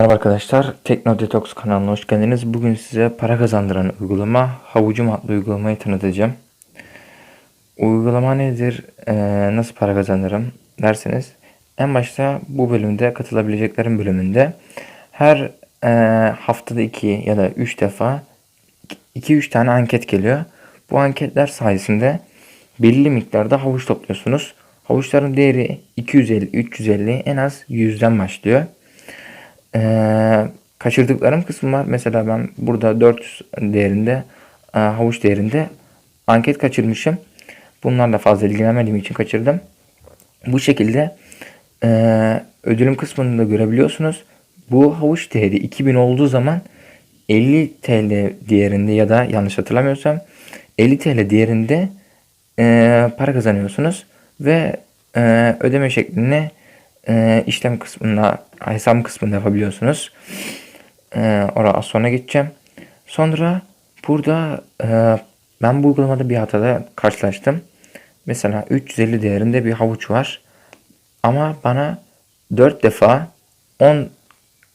Merhaba arkadaşlar, Tekno Detox kanalına hoş geldiniz. Bugün size para kazandıran uygulama Havucum adlı uygulamayı tanıtacağım. Uygulama nedir, Ee, nasıl para kazanırım derseniz en başta bu bölümde katılabileceklerim bölümünde her ee, haftada 2 ya da 3 defa 2-3 tane anket geliyor. Bu anketler sayesinde belirli miktarda havuç topluyorsunuz. Havuçların değeri 250-350 en az 100'den başlıyor. Ee, kaçırdıklarım kısmı var. Mesela ben burada 400 değerinde e, havuç değerinde anket kaçırmışım. Bunlarla fazla ilgilenmediğim için kaçırdım. Bu şekilde e, ödülüm kısmını da görebiliyorsunuz. Bu havuç değeri 2000 olduğu zaman 50 TL değerinde ya da yanlış hatırlamıyorsam 50 TL değerinde e, para kazanıyorsunuz ve e, ödeme şeklini e, işlem kısmında hesap kısmında yapabiliyorsunuz. E, oraya sonra geçeceğim. Sonra burada e, ben bu uygulamada bir hatada karşılaştım. Mesela 350 değerinde bir havuç var. Ama bana 4 defa 10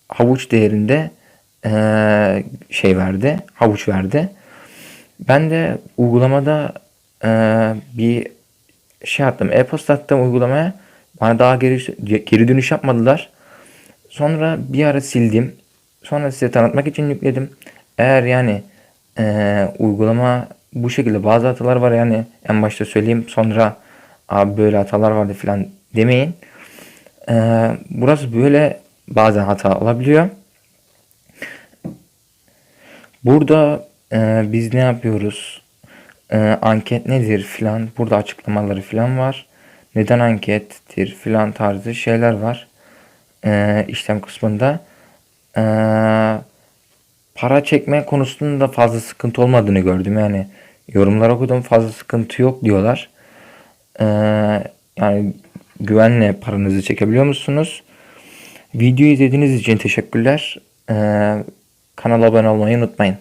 havuç değerinde e, şey verdi. Havuç verdi. Ben de uygulamada e, bir şey attım. E-posta attım uygulamaya. Bana daha geri, geri dönüş yapmadılar. Sonra bir ara sildim. Sonra size tanıtmak için yükledim. Eğer yani e, uygulama bu şekilde bazı hatalar var yani en başta söyleyeyim sonra abi böyle hatalar vardı falan demeyin. E, burası böyle bazen hata olabiliyor. Burada e, biz ne yapıyoruz? E, anket nedir filan. Burada açıklamaları filan var. Neden ankettir filan tarzı şeyler var. E, işlem kısmında. E, para çekme konusunda fazla sıkıntı olmadığını gördüm. Yani yorumlar okudum fazla sıkıntı yok diyorlar. E, yani güvenle paranızı çekebiliyor musunuz? Videoyu izlediğiniz için teşekkürler. E, kanala abone olmayı unutmayın.